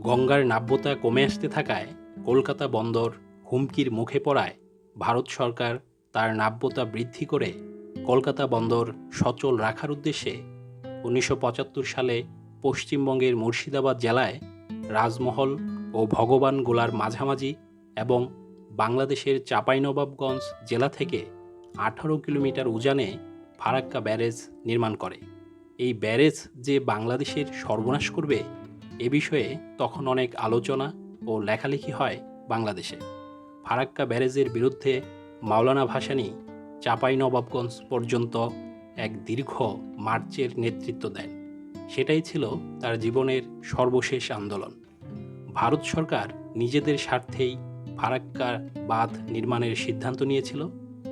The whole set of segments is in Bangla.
গঙ্গার নাব্যতা কমে আসতে থাকায় কলকাতা বন্দর হুমকির মুখে পড়ায় ভারত সরকার তার নাব্যতা বৃদ্ধি করে কলকাতা বন্দর সচল রাখার উদ্দেশ্যে উনিশশো পঁচাত্তর সালে পশ্চিমবঙ্গের মুর্শিদাবাদ জেলায় রাজমহল ও ভগবান গোলার মাঝামাঝি এবং বাংলাদেশের চাঁপাইনবাবগঞ্জ জেলা থেকে আঠারো কিলোমিটার উজানে ফারাক্কা ব্যারেজ নির্মাণ করে। এই ব্যারেজ যে বাংলাদেশের সর্বনাশ করবে এ বিষয়ে তখন অনেক আলোচনা ও লেখালেখি হয় বাংলাদেশে। ফারাক্কা ব্যারেজের বিরুদ্ধে মাওলানা ভাসানী চাঁপাইনবাবগঞ্জ পর্যন্ত এক দীর্ঘ মার্চের নেতৃত্ব দেন। সেটাই ছিল তার জীবনের সর্বশেষ আন্দোলন। ভারত সরকার নিজেদের স্বার্থেই ফারাক্কা বাঁধ নির্মাণের সিদ্ধান্ত নিয়েছিল।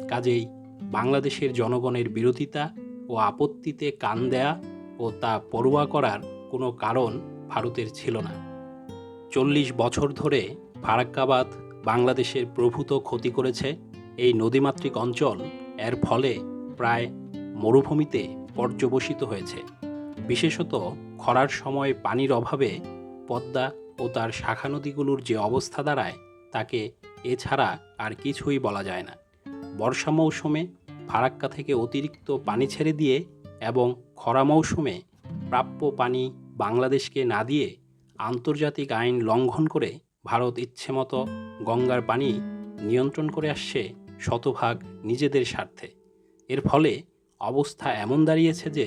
কাজেই বাংলাদেশের জনগণের বিরোধিতা ও আপত্তিতে কান দেয়া ও তা পরোয়া করার কোনো কারণ ভারতের ছিল না। চল্লিশ বছর ধরে ফারাক্কাবাদ বাংলাদেশের প্রভূত ক্ষতি করেছে। এই নদীমাতৃক অঞ্চল এর ফলে প্রায় মরুভূমিতে পর্যবসিত হয়েছে। বিশেষত খরার সময় পানির অভাবে পদ্মা ও তার শাখা নদীগুলোর যে অবস্থা দাঁড়ায়, তাকে এছাড়া আর কিছুই বলা যায় না। বর্ষা মৌসুমে ফারাক্কা থেকে অতিরিক্ত পানি ছেড়ে দিয়ে এবং খরা মৌসুমে প্রাপ্য পানি বাংলাদেশকে না দিয়ে আন্তর্জাতিক আইন লঙ্ঘন করে ভারত ইচ্ছেমতো গঙ্গার পানি নিয়ন্ত্রণ করে আসছে শতভাগ নিজেদের স্বার্থে। এর ফলে অবস্থা এমন দাঁড়িয়েছে যে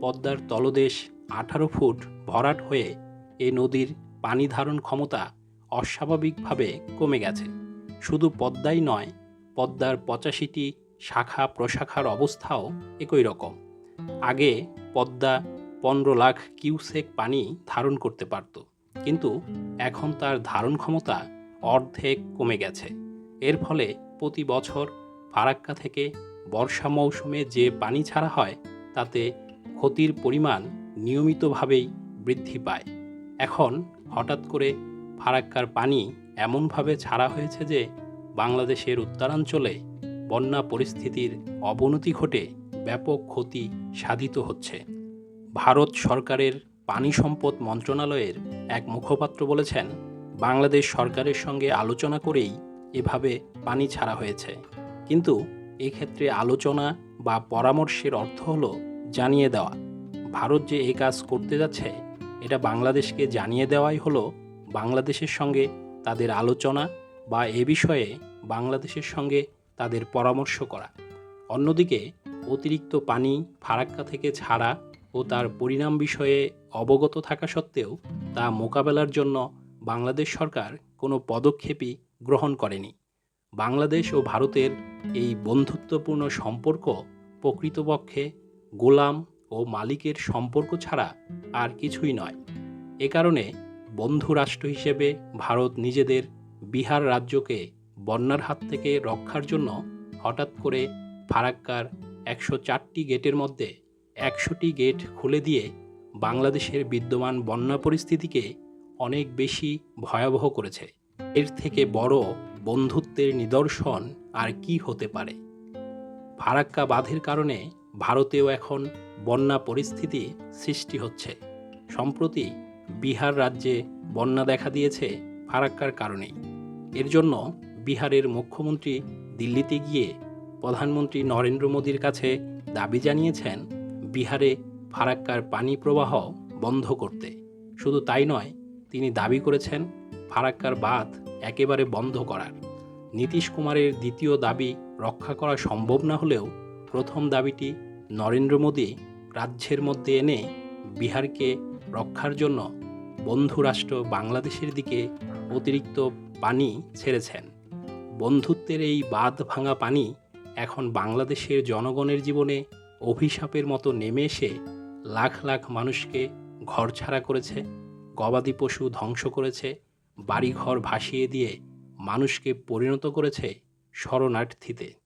পদ্মার তলদেশ আঠারো ফুট ভরাট হয়ে এ নদীর পানি ধারণ ক্ষমতা অস্বাভাবিকভাবে কমে গেছে। শুধু পদ্মাই নয়, পদ্মার পঁচাশিটি শাখা প্রশাখার অবস্থাও একই রকম। আগে পদ্মা পনেরো লাখ কিউসেক পানি ধারণ করতে পারত, কিন্তু এখন তার ধারণ ক্ষমতা অর্ধেক কমে গেছে। এর ফলে প্রতি বছর ফারাক্কা থেকে বর্ষা মৌসুমে যে পানি ছাড়া হয়, তাতে ক্ষতির পরিমাণ নিয়মিতভাবেই বৃদ্ধি পায়। এখন হঠাৎ করে ফারাক্কার পানি এমনভাবে ছাড়া হয়েছে যে বাংলাদেশের উত্তরাঞ্চলে বন্যা পরিস্থিতির অবনতি ঘটে ব্যাপক ক্ষতি সাধিত হচ্ছে। ভারত সরকারের পানি সম্পদ মন্ত্রণালয়ের এক মুখপাত্র বলেছেন, বাংলাদেশ সরকারের সঙ্গে আলোচনা করেই এভাবে পানি ছাড়া হয়েছে। কিন্তু এক্ষেত্রে আলোচনা বা পরামর্শের অর্থ হলো জানিয়ে দেওয়া। ভারত যে এই কাজ করতে যাচ্ছে, এটা বাংলাদেশকে জানিয়ে দেওয়াই হলো বাংলাদেশের সঙ্গে তাদের আলোচনা বা এ বিষয়ে বাংলাদেশের সঙ্গে তাদের পরামর্শ করা। অন্যদিকে অতিরিক্ত পানি, ফারাক্কা থেকে ছাড়া ও তার পরিণাম বিষয়ে অবগত থাকা সত্ত্বেও তা মোকাবেলার জন্য বাংলাদেশ সরকার কোনো পদক্ষেপই গ্রহণ করেনি। বাংলাদেশ ও ভারতের এই বন্ধুত্বপূর্ণ সম্পর্ক প্রকৃতপক্ষে গোলাম ও মালিকের সম্পর্ক ছাড়া আর কিছুই নয়। এ কারণে বন্ধু রাষ্ট্র হিসেবে ভারত নিজেদের বিহার রাজ্যকে বন্যার হাত থেকে রক্ষার জন্য হঠাৎ করে ফারাক্কার একশো চারটি গেটের মধ্যে একশোটি গেট খুলে দিয়ে বাংলাদেশের বিদ্যমান বন্যা পরিস্থিতিকে অনেক বেশি ভয়াবহ করেছে। এর থেকে বড় বন্ধুত্বের নিদর্শন আর কি হতে পারে? ফারাক্কা বাঁধের কারণে ভারতেও এখন বন্যা পরিস্থিতি সৃষ্টি হচ্ছে। সম্প্রতি বিহার রাজ্যে বন্যা দেখা দিয়েছে ফারাক্কার কারণেই। এর জন্য বিহারের মুখ্যমন্ত্রী দিল্লিতে গিয়ে প্রধানমন্ত্রী নরেন্দ্র মোদীর কাছে দাবি জানিয়েছেন বিহারে ফারাক্কার পানি প্রবাহ বন্ধ করতে। শুধু তাই নয়, তিনি দাবি করেছেন ফারাক্কার বাঁধ একেবারে বন্ধ করার। নীতিশ কুমারের দ্বিতীয় দাবি রক্ষা করা সম্ভব না হলেও প্রথম দাবিটি নরেন্দ্র মোদী রাজ্যের মধ্যে এনে বিহারকে রক্ষার জন্য বন্ধু রাষ্ট্র বাংলাদেশের দিকে অতিরিক্ত পানি ছেড়েছেন। বন্ধুত্বের এই বাঁধ ভাঙা পানি এখন বাংলাদেশের জনগণের জীবনে অভিশাপের মতো নেমে এসে লাখ লাখ মানুষকে ঘরছাড়া করেছে, গবাদি পশু ধ্বংস করেছে, বাড়িঘর ভাসিয়ে দিয়ে মানুষকে পরিণত করেছে শরণার্থীতে।